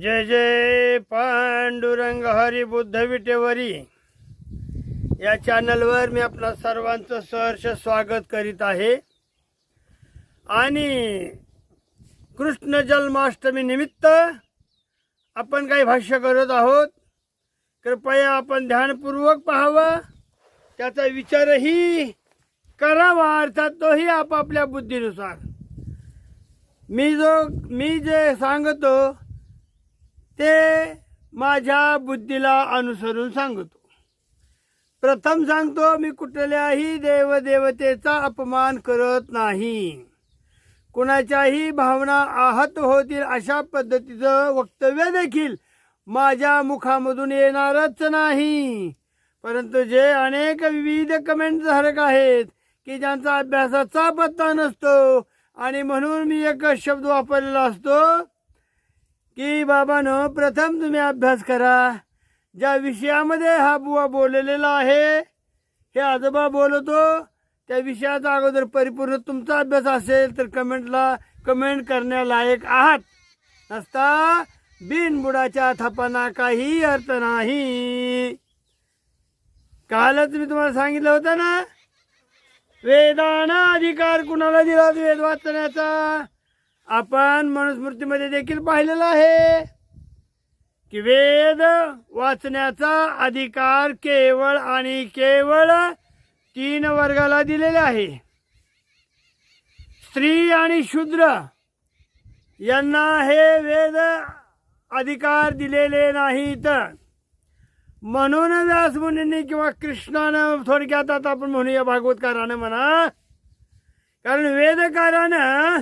जय जय पांडुरंग हरी बुद्ध विटेवरी. या चॅनलवर मी आपल्या सर्वांचं सहर्ष स्वागत करीत आहे. आणि कृष्ण जन्माष्टमी निमित्त आपण काही भाष्य करत आहोत. कृपया आपण ध्यानपूर्वक पाहावा. त्याचा विचारही करावा अर्थात तोही आपापल्या बुद्धीनुसार. मी जो मी जे सांगतो ते माझ्या बुद्धीला अनुसरून सांगतो. प्रथम सांगतो मी कुठल्याही देवदेवतेचा अपमान करत नाही. कुणाच्याही भावना आहत होतील अशा पद्धतीचं वक्तव्य देखील माझ्या मुखामधून येणारच नाही. परंतु जे अनेक विविध कमेंट धारक आहेत की ज्यांचा अभ्यासाचा पत्ता नसतो आणि म्हणून मी एक शब्द वापरलेला असतो की बाबानो प्रथम तुम्ही अभ्यास करा. ज्या विषयामध्ये हा बुवा बोललेला आहे हे आजोबा बोलतो त्या विषयाचा अगोदर परिपूर्ण तुमचा अभ्यास असेल तर कमेंटला कमेंट करण्यालायक आहात. नसता बिनबुडाच्या थापांना काही अर्थ नाही. कालच मी तुम्हाला सांगितलं होतं ना वेदाना अधिकार कुणाला दिला वेद वाचण्याचा. आपण मनुस्मृतीमध्ये देखील पाहिलेलं आहे की वेद वाचण्याचा अधिकार केवळ आणि केवळ तीन वर्गाला दिलेले आहे. स्त्री आणि शूद्र यांना हे वेद अधिकार दिलेले नाहीत. म्हणून व्यासमुनींनी किंवा कृष्णानं थोडक्यात आता आपण म्हणूया भागवतकारानं म्हणा. कारण वेदकारानं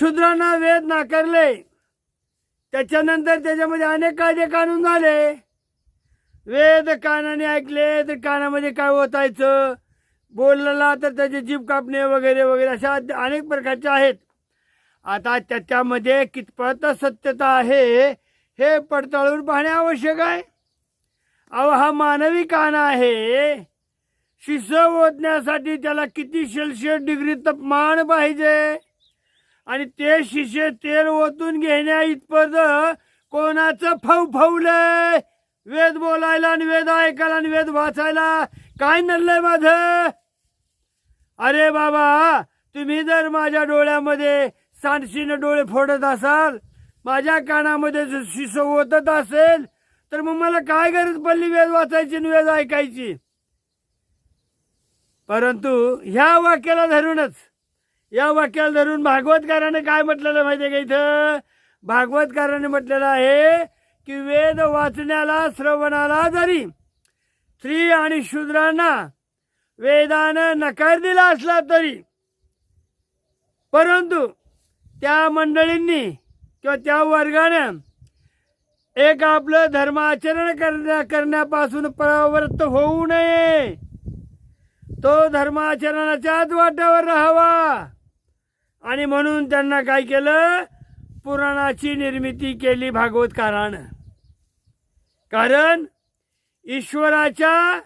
शूद्रांना वेद नाकारले. त्याच्यानंतर त्याच्यामध्ये अनेक कायदे कानून झाले. वेद कानाने ऐकले तर कानामध्ये काय ओतायचं? बोलला तर त्याचे जीभ कापणे वगैरे वगैरे अशा अनेक प्रकारचे आहेत. आता त्याच्यामध्ये कितपत सत्यता आहे हे पडताळून पाहणे आवश्यक आहे. अहो हा मानवी कान आहे. शिष्य ओतण्यासाठी त्याला किती सेल्सिअस डिग्री तापमान पाहिजे? आणि ते शिष्य तेल ओतून घेण्या इतपत कोणाचं फव फवलंय? वेद बोलायला आणि वेद ऐकायला आणि वेद वाचायला काय नल्लंय माझं? अरे बाबा तुम्ही जर माझ्या डोळ्यामध्ये सांडशीनं डोळे फोडत असाल माझ्या कानामध्ये जर शिसो ओतत असेल तर मग मला काय गरज पडली वेद वाचायची आणि वेद ऐकायची? परंतु ह्या वाक्याला धरूनच या वाक्याला धरून भागवतकाराने काय म्हटलेलं माहितीये का इथं? भागवतकाराने म्हटलेलं आहे की वेद वाचण्याला श्रवणाला जरी स्त्री आणि शूद्रांना वेदानं नकार दिला असला तरी परंतु त्या मंडळींनी किंवा त्या वर्गानं एक आपलं धर्माचरण करण्या करण्यापासून प्रवृत्त होऊ नये. तो धर्माचरणाच्याच वाट्यावर राहावा. आणि म्हणून त्यांना काय केलं? पुराणाची निर्मिती केली भागवतकारानं. कारण ईश्वराच्या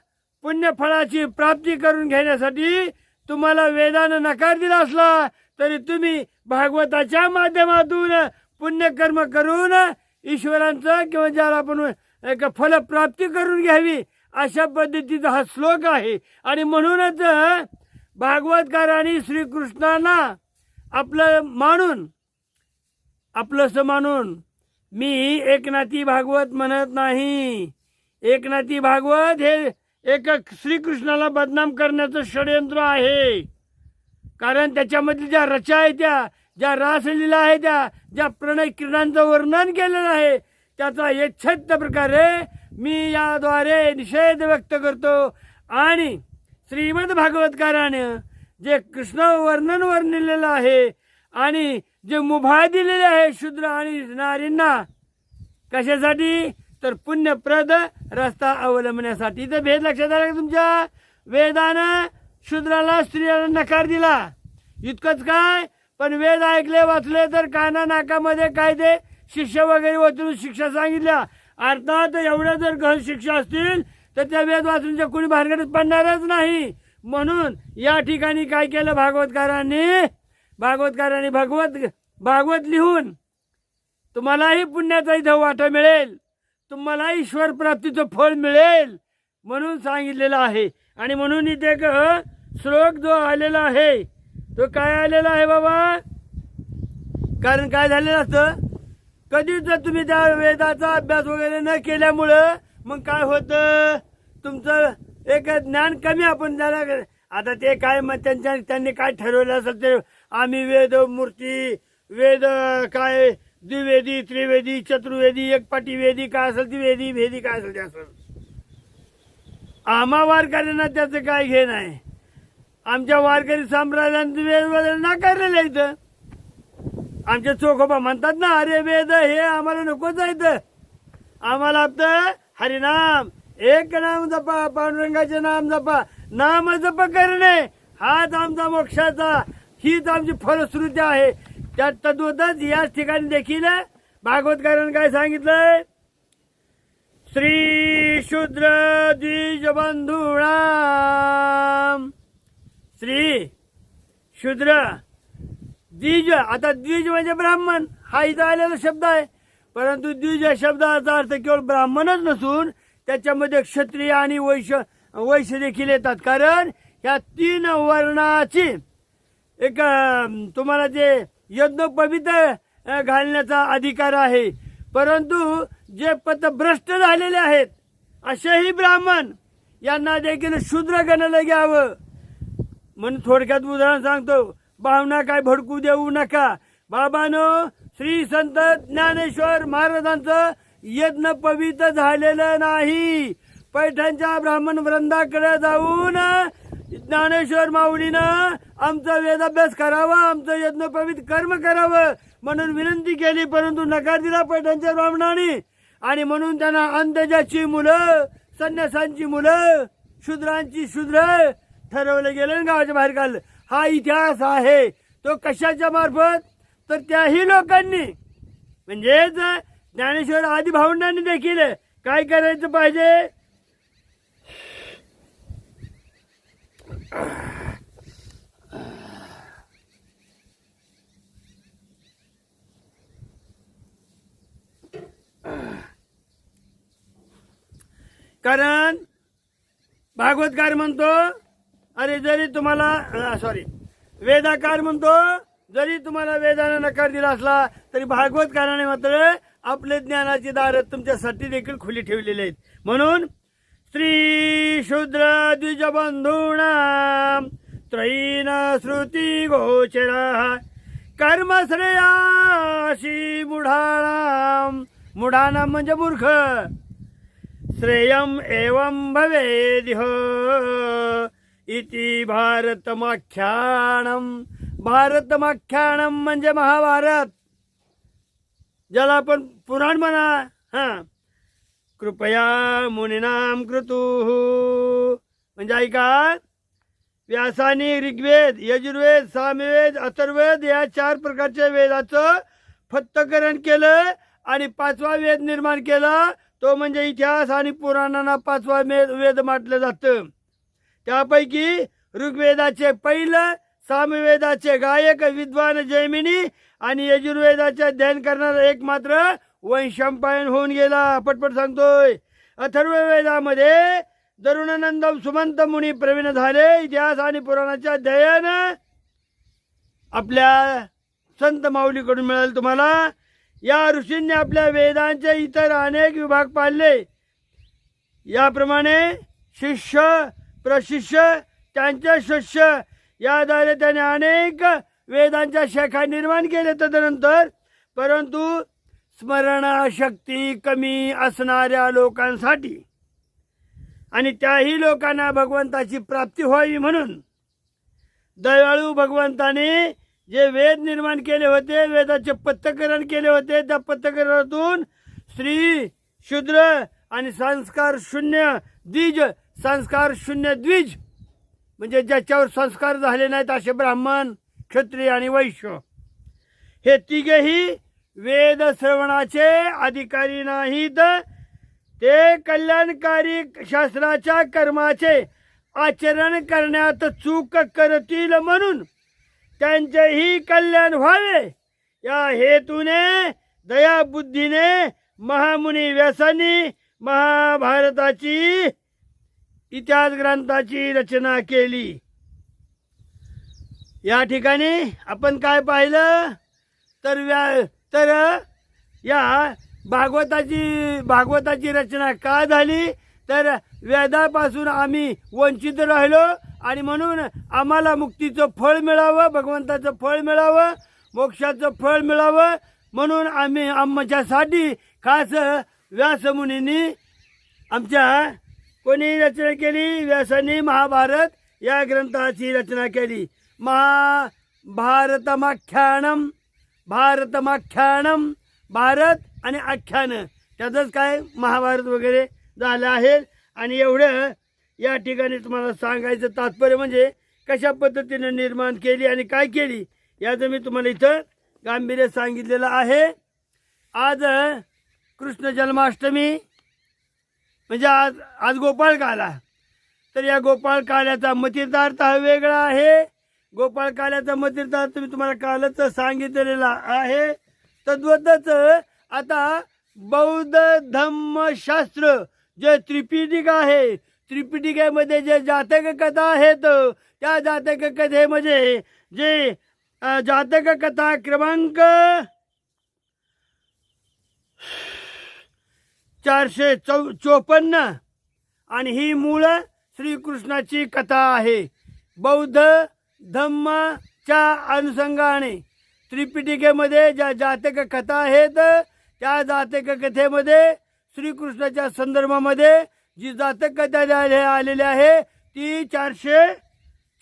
पुण्यफळाची प्राप्ती करून घेण्यासाठी तुम्हाला वेदानं नकार दिला असला तरी तुम्ही भागवताच्या माध्यमातून पुण्यकर्म करून ईश्वरांचं किंवा ज्याला आपण एक फलप्राप्ती करून घ्यावी अशा पद्धतीचा हा श्लोक आहे. आणि म्हणूनच भागवतकारांनी श्रीकृष्णांना आपलं मानून आपलंसं मानून मी एकनाथी भागवत म्हणत नाही. एकनाथी भागवत हे एक श्रीकृष्णाला बदनाम करण्याचं षडयंत्र आहे. कारण त्याच्यामधील ज्या रचा आहे त्या ज्या रासलीला आहे त्या ज्या प्रणय किरणांचं वर्णन केलेलं आहे त्याचा यच्छेद प्रकारे मी याद्वारे निषेध व्यक्त करतो. आणि श्रीमद भागवतकारानं जे कृष्ण वर्णन वर्णिलेलं आहे आणि जे मुभा दिलेले आहे शूद्र आणि नारींना कशासाठी? तर पुण्यप्रद रस्ता अवलंबण्यासाठी. तर भेद लक्षात आला का तुमच्या? वेदानं शूद्राला स्त्रियाला नकार दिला. इतकंच काय? पण वेद ऐकले वाचले तर काना नाकामध्ये काय ते शिष्य वगैरे वाचून शिक्षा सांगितल्या. अर्थात एवढ्या जर गहन शिक्षा असतील तर त्या वेद वाचूनच्या कोणी भानगडीत पडणारच नाही. म्हणून या ठिकाणी काय केलं भागवतकारांनी? भागवतकारांनी भागवत भागवत लिहून तुम्हालाही पुण्याचा इथं वाटा मिळेल. तुम्हाला ईश्वर प्राप्तीचं फळ मिळेल म्हणून सांगितलेलं आहे. आणि म्हणून इथे एक श्लोक जो आलेला आहे तो काय आलेला आहे बाबा? कारण काय झालेलं असतं? कधीच जर तुम्ही त्या वेदाचा अभ्यास वगैरे न केल्यामुळं मग काय होतं? तुमचं एक ज्ञान कमी आपण त्याला आता ते काय मग त्यांच्या त्यांनी काय ठरवलं असेल ते? आम्ही वेद मूर्ती वेद काय? द्विवेदी त्रिवेदी चतुर्वेदी एकपाटी वेदी काय असेल ती वेदी भेदी काय असेल ते असेल. आम्हा वारकऱ्यांना त्याचं काय घे नाही आमच्या वारकरी साम्राज्यांचं वेद वगैरे नाकारलेलं आहे इथं. आमचे चोखोबा म्हणतात ना अरे वेद हे आम्हाला नकोच आहे आम्हाला आपलं हरिनाम एक नाम जपा पांडुरंगाचे नाम जपा. नाम जप करणे हाच आमचा मोक्षाचा हीच आमची फलश्रुती आहे. त्या तद्वतच याच ठिकाणी देखील भागवतकारांनी काय सांगितलंय? श्री शूद्र द्विज बंधुणा श्री शूद्र द्विज आता द्विज म्हणजे ब्राह्मण. हा इथं आलेला शब्द आहे. परंतु द्विज या शब्दाचा अर्थ केवळ ब्राह्मणच नसून त्याच्यामध्ये क्षत्रिय आणि वैश्य वैश्य देखील येतात. कारण ह्या तीन वर्णाची एक तुम्हाला जे यज्ञ पवित्र घालण्याचा अधिकार आहे. परंतु जे पथभ्रष्ट झालेले आहेत असेही ब्राह्मण यांना देखील शूद्र गणलं घ्यावं. म्हणून थोडक्यात उदाहरण सांगतो. भावना काय भडकू देऊ नका. बाबानो श्री संत ज्ञानेश्वर महाराजांचं यज्ञ पवित्र झालेलं नाही. पैठणच्या ब्राह्मण वृंदाकडे जाऊन ज्ञानेश्वर माऊलीनं आमचा वेदाभ्यास करावा आमचं यज्ञ पवित्र कर्म करावं म्हणून विनंती केली परंतु नकार दिला पैठणच्या ब्राह्मणांनी. आणि म्हणून त्यांना अंतजाची मुलं संन्यासांची मुलं शूद्रांची शूद्र ठरवलं गेलं गावाच्या बाहेर काढलं. हा इतिहास आहे. तो कशाच्या मार्फत? तर त्याही लोकांनी. म्हणजेच ज्ञानेश्वर आदी भावंडांनी देखील काय करायचं पाहिजे? कारण भागवतकार म्हणतो अरे जरी तुम्हाला सॉरी वेदाकार म्हणतो जरी तुम्हाला वेदाने नकार दिला असला तरी भागवतकाराने मात्र आपले ज्ञानाची दार तुमच्यासाठी देखील खुली ठेवलेली आहेत. म्हणून स्त्री शूद्र द्विजबंधूणा त्रयीन श्रुती गोचरा कर्मश्रेयाशी मुढाळा मुढाना म्हणजे मूर्ख. श्रेयम एवं भवेदिह इति भारतमाख्यानम. भारतमाख्यानम म्हणजे महाभारत. ज्याला आपण पुराण म्हणा हा. कृपया मुनिनाम कृतू. म्हणजे ऐका व्यासाने ऋग्वेद यजुर्वेद सामवेद अथर्वेद या चार प्रकारच्या वेदाचं फत्तकरण केलं आणि पाचवा वेद निर्माण केला. तो म्हणजे इतिहास आणि पुराणांना पाचवा वेद वेद म्हटलं जातं. त्यापैकी ऋग्वेदाचे पहिलं सामवेदाचे गायक विद्वान जैमिनी आणि यजुर्वेदाच्या ध्यान करणारा एक मात्र वैशंपायन होऊन गेला. पटपट सांगतोय. अथर्ववेदामध्ये दरुणानंद सुमंत मुनी प्रवीण झाले. इतिहास आणि पुराणाचे अध्ययन आपल्या संत माऊलीकडून मिळेल तुम्हाला. या ऋषींनी आपल्या वेदांचे इतर अनेक विभाग पाडले याप्रमाणे शिष्य प्रशिष्य त्यांचे शिष्य याद्वारे त्याने अनेक वेदांच्या शाखा निर्माण केले तदनंतर परंतु स्मरणशक्ती कमी असणाऱ्या लोकांसाठी आणि त्याही लोकांना भगवंताची प्राप्ती व्हावी म्हणून दयाळू भगवंताने जे वेद निर्माण केले होते वेदाचे पत्तकरण केले होते त्या पत्तकरणातून स्त्री शूद्र आणि संस्कार शून्य द्विज संस्कार शून्य द्विज म्हणजे ज्याच्यावर संस्कार झाले नाहीत असे ब्राह्मण क्षत्रिय आणि वैश्य. हे तिघेही वेद श्रवणाचे अधिकारी नाहीत. ते कल्याणकारी शास्त्राच्या कर्माचे आचरण करण्यात चूक करतील म्हणून त्यांचेही कल्याण व्हावे. या हेतूने दया बुद्धीने महामुनी व्यासांनी महाभारताची इतिहास ग्रंथाची रचना केली. या ठिकाणी आपण काय पाहिलं? तर व्या तर या भागवताची भागवताची रचना का झाली? तर वेदापासून आम्ही वंचित राहिलो आणि म्हणून आम्हाला मुक्तीचं फळ मिळावं भगवंताचं फळ मिळावं मोक्षाचं फळ मिळावं म्हणून आम्ही आमच्यासाठी खास व्यासमुनींनी आमच्या कोणी रचना केली? व्यासांनी महाभारत या ग्रंथाची रचना केली. महाभारतमाख्यानम भारतमाख्यानम भारत आणि आख्यान. त्याचंच काय महाभारत वगैरे झालं आहे. आणि एवढं या ठिकाणी तुम्हाला सांगायचं तात्पर्य म्हणजे कशा पद्धतीनं निर्माण केली आणि काय केली याचं मी तुम्हाला इथं गांभीर्य सांगितलेलं आहे. आज कृष्ण जन्माष्टमी म्हणजे आज आज गोपाळ काला तर या गोपाळ काल्याचा मतितार्थ हा वेगळा आहे. गोपाळ काल्याचा मतितार्थ तुम्ही तुम्हाला कालच सांगितलेला आहे. तद्वतच आता बौद्ध धम्मशास्त्र जे त्रिपिटिक आहे त्रिपिटिकेमध्ये जे जातक कथा आहेत त्या जातक कथेमध्ये म्हणजे जे जातक कथा क्रमांक चारशे चौ चोपन्न आणि ही मूळ श्रीकृष्णाची कथा आहे. बौद्ध धम्माच्या अनुषंगाने त्रिपिटिकेमध्ये ज्या जातक कथा आहेत त्या जातक कथेमध्ये श्रीकृष्णाच्या संदर्भामध्ये जी जातक कथा आलेली आहे ती चारशे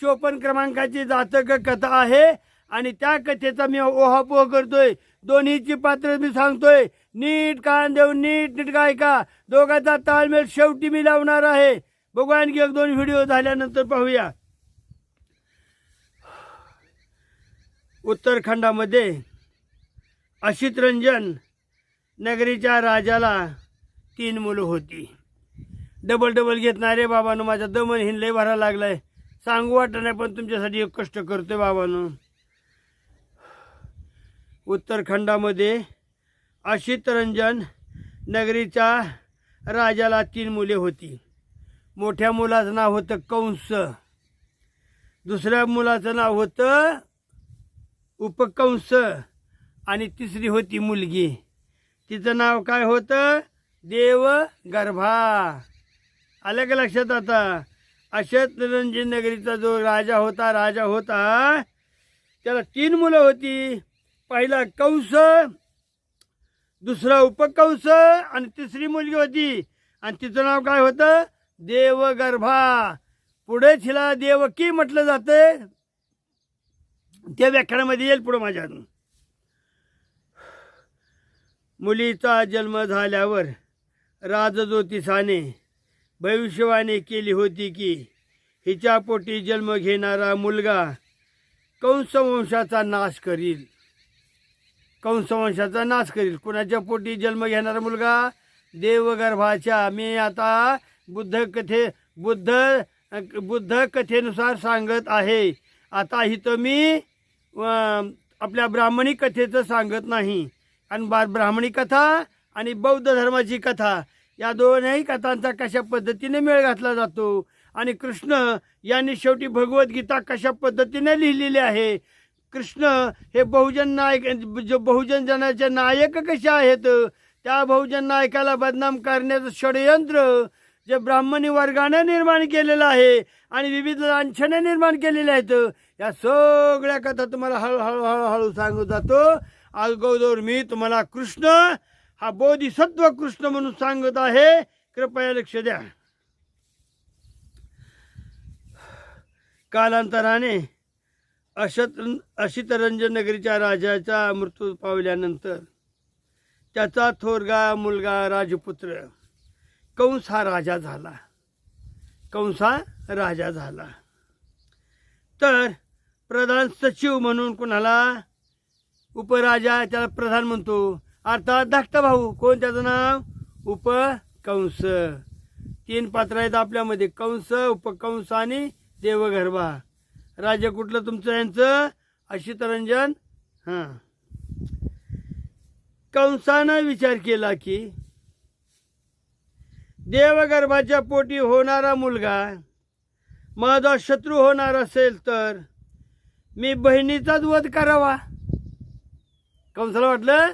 चोपन्न क्रमांकाची जातक कथा आहे आणि त्या कथेचा मी ओहापोह करतोय. दोन्हीची पात्र मी सांगतोय. नीट कान देऊन नीट नीट ऐका दोघांचा ताळमेळ शेवटी मी लावणार आहे. बघू आणखी एक दोन व्हिडिओ झाल्यानंतर पाहूया. उत्तरखंडामध्ये अशित रंजन नगरीच्या राजाला तीन मुलं होती. डबल डबल घेत नाही रे बाबानं माझ्या दमन हिंडले भरायला आहे सांगू वाटत नाही पण तुमच्यासाठी एक कष्ट करतोय बाबानं. उत्तरखंडामध्ये अशित रंजन नगरीच्या राजाला तीन मुले होती. मोठ्या मुलाचं नाव होतं कंस. दुसऱ्या मुलाचं नाव होतं उपकंस आणि तिसरी होती मुलगी. तिचं नाव काय होतं? देव गर्भा. आलं का लक्षात आता? अशत निरंजन नगरीचा जो राजा होता राजा होता त्याला तीन मुलं होती. पहिला कंस दुसरा उपकंस आणि तिसरी मुलगी होती. आणि तिचं नाव काय होतं? देवगर्भा पुढे तिला देवकी म्हटलं जातं? त्या व्याख्यानामध्ये येईल पुढं माझ्या हातून. मुलीचा जन्म झाल्यावर राजज्योतिषाने भविष्यवाणी केली होती की हिच्या पोटी जन्म घेणारा मुलगा कंसवंशाचा नाश करील. कंसवंशाचा नाश करील. कुणाच्या पोटी जन्म घेणारा मुलगा? देवगर्भाच्या. मी आता बुद्ध कथे बुद्ध बुद्ध कथेनुसार सांगत आहे. आता इथं मी आपल्या ब्राह्मणी कथेचं सांगत नाही. आणि बा ब्राह्मणी कथा आणि बौद्ध धर्माची कथा या दोनही कथांचा कशा पद्धतीने मेळ घातला जातो? आणि कृष्ण यांनी शेवटी भगवद्गीता कशा पद्धतीने लिहिलेली आहे? कृष्ण हे बहुजन नायक जो बहुजन जनाचे नायक कसे आहेत? त्या बहुजन नायकाला बदनाम करण्याचं षडयंत्र जे ब्राह्मणी वर्गाने निर्माण केलेलं आहे आणि विविध लांछने निर्माण केलेले आहेत या सगळ्या कथा तुम्हाला हळूहळू हळूहळू सांगू जातो. अगोदर मी तुम्हाला कृष्ण हा बोधिसत्व कृष्ण म्हणून सांगत आहे. कृपया लक्ष द्या. कालांतराने अशत अशितरंजन नगरीच्या राजाचा मृत्यू पावल्यानंतर त्याचा थोरगा मुलगा राजपुत्र कंस हा राजा झाला. कंस हा राजा झाला. तर प्रधान सचिव म्हणून कुणाला? उपराजा त्याला प्रधान म्हणतो. अर्थात धाकटा भाऊ कोण त्याचं नाव? उपकंस. तीन पात्र आहेत आपल्यामध्ये. कंस उपकंस आणि देवगर्भा. राज्य कुठलं तुमचं यांचं? अशितरंजन हां. कंसानं विचार केला की देवगर्भाच्या पोटी होणारा मुलगा माझा शत्रू होणार असेल तर मी बहिणीचाच वध करावा. कंसाला वाटलं?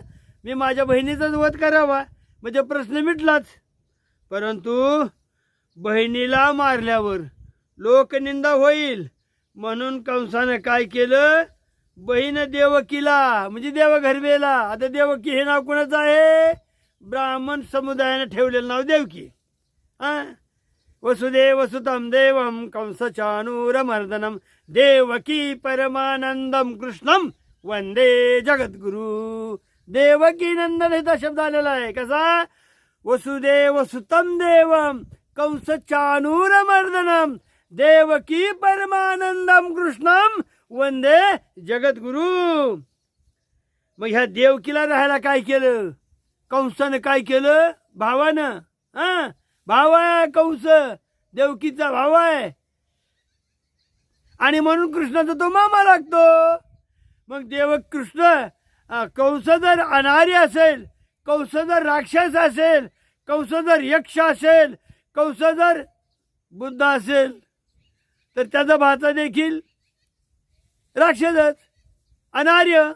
मी माझ्या बहिणीचाच वध करावा. म्हणजे प्रश्न मिटलाच. परंतु बहिणीला मारल्यावर लोकनिंदा होईल. म्हणून कंसानं काय केलं? बहीण देवकीला म्हणजे देवघरवेला. आता देवकी हे नाव कोणाचं आहे? ब्राह्मण समुदायाने ठेवलेलं नाव देवकी. वसुदेव सुतम देवम कंसचानूरमर्दनम देवकी परमानंदम कृष्णम वंदे जगद्गुरु। देवकी नंदन इथं शब्द आलेला आहे. कसा? वसुदेव सुतम देवम कंसचानूरमर्दनम देवकी परमानंदम कृष्णम वंदे जगद्गुरु। मग ह्या देवकीला राहायला काय केलं? कंसानं काय केलं? भावानं हा भाव आहे कंस. देवकीचा भाव आहे. आणि म्हणून कृष्णाचा तो मामा लागतो. मग देव कृष्ण कंस जर अनारी असेल कंस जर राक्षस असेल कंस जर यक्ष असेल कंस जर बुद्ध असेल तर त्याचा भाचा देखील राक्षसच अनार्य.